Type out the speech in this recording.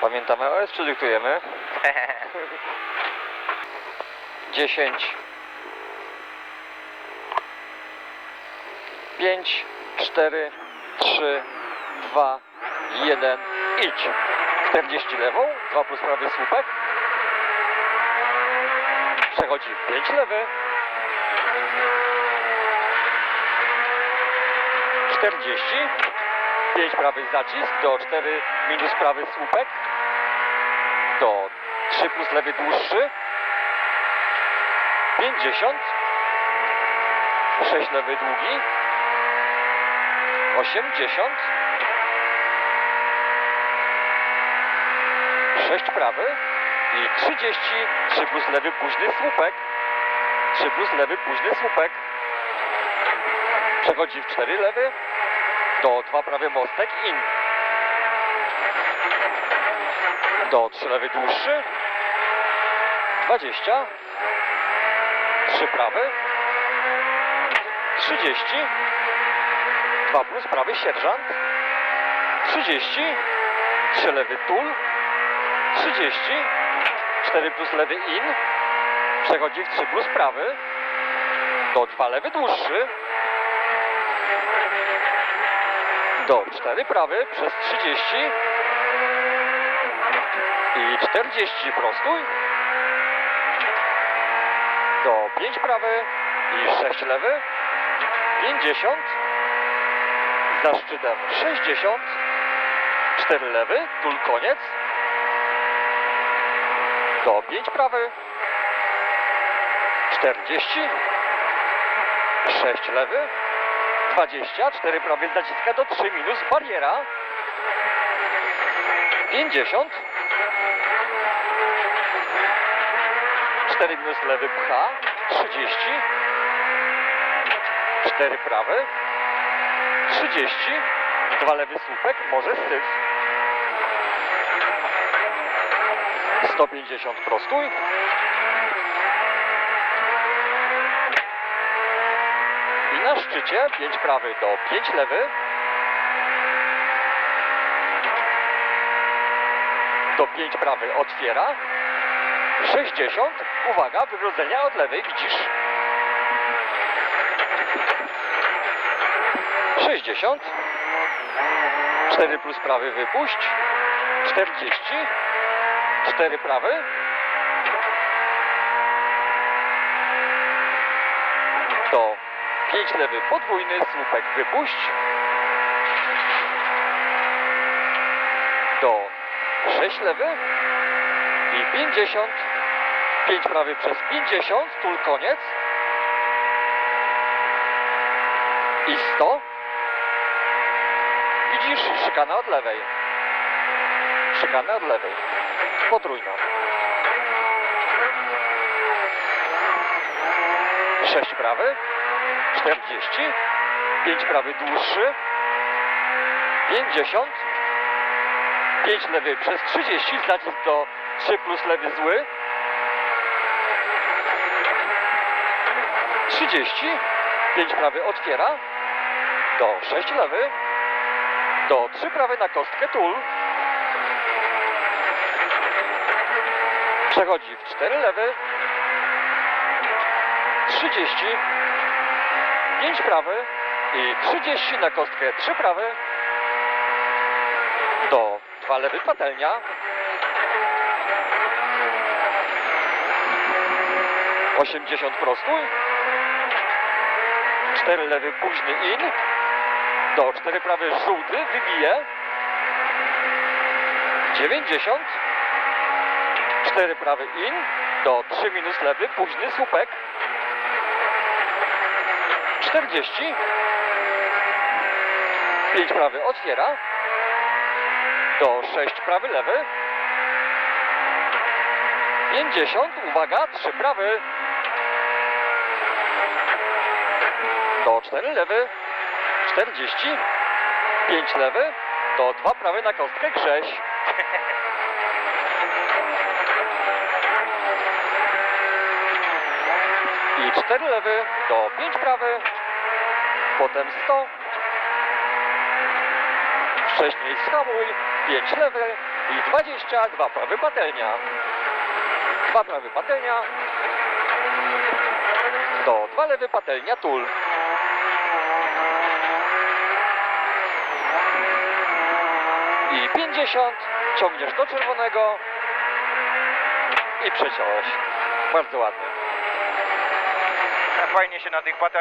Pamiętamy OS, czy dyktujemy? 10 5 4 3 2 1 idź. 40 lewą 2 plus prawy słupek. Przechodzi w 5 lewy. 40 5 prawy zacisk do 4 minus prawy słupek. Do 3 plus lewy dłuższy. 50 6 lewy długi. 80 6 prawy. I 30 3 plus lewy późny słupek. 3 plus lewy późny słupek. Przechodzi w 4 lewy do 2 prawy mostek in do 3 lewy dłuższy. 20 3 prawy. 30 2 plus prawy sierżant. 30 3 lewy tul. 30 4 plus lewy in. Przechodzi w 3 plus prawy. Do 2 lewy dłuższy do 4 prawy przez 30 i 40 prostuj. Do 5 prawy i 6 lewy. 50 za szczytem 60 4 lewy, tul koniec. Do 5 prawy. 40 6 lewy 20 4 prawy zaciska do 3 minus bariera. 50 4 minus lewy pcha 30 4 prawy 30 2 lewy słupek może syf. 150 prostuj szczycie 5 prawy do 5 lewy. Do 5 prawy otwiera. 60 uwaga wygrodzenia od lewej widzisz. 60 4 plus prawy wypuść. 40 4 prawy. To 5 lewy podwójny słupek wypuść. Do 6 lewy i 50 5 prawy przez 50 tul koniec. I 100 widzisz szykana od lewej. Szykana od lewej. Potrójna 6 prawy 40 5 prawy dłuższy 50 5 lewy przez 30 zacisk do 3 plus lewy zły. 30 5 prawy otwiera do 6 lewy do 3 prawy na kostkę tul. Przechodzi w 4 lewy 30 5 prawy i 30 na kostkę. 3 prawy. Do 2 lewy patelnia. 80 prostuj. 4 lewy późny in. Do 4 prawy żółty wybije. 90 4 prawy in. Do 3 minus lewy późny słupek 40 5 prawy otwiera. Do 6 prawy lewy. 50 uwaga 3 prawy. Do 4 lewy. 40 5 lewy. To 2 prawy na kostkę Grześ i 4 lewy do 5 prawy potem 100 wcześniej schamuj 5 lewy I 20, dwa prawy patelnia. Dwa prawy patelnia. Do dwa lewy patelnia tul. I 50, ciągniesz do czerwonego i przeciąłeś. Bardzo ładnie. Fajnie się na tych patelniach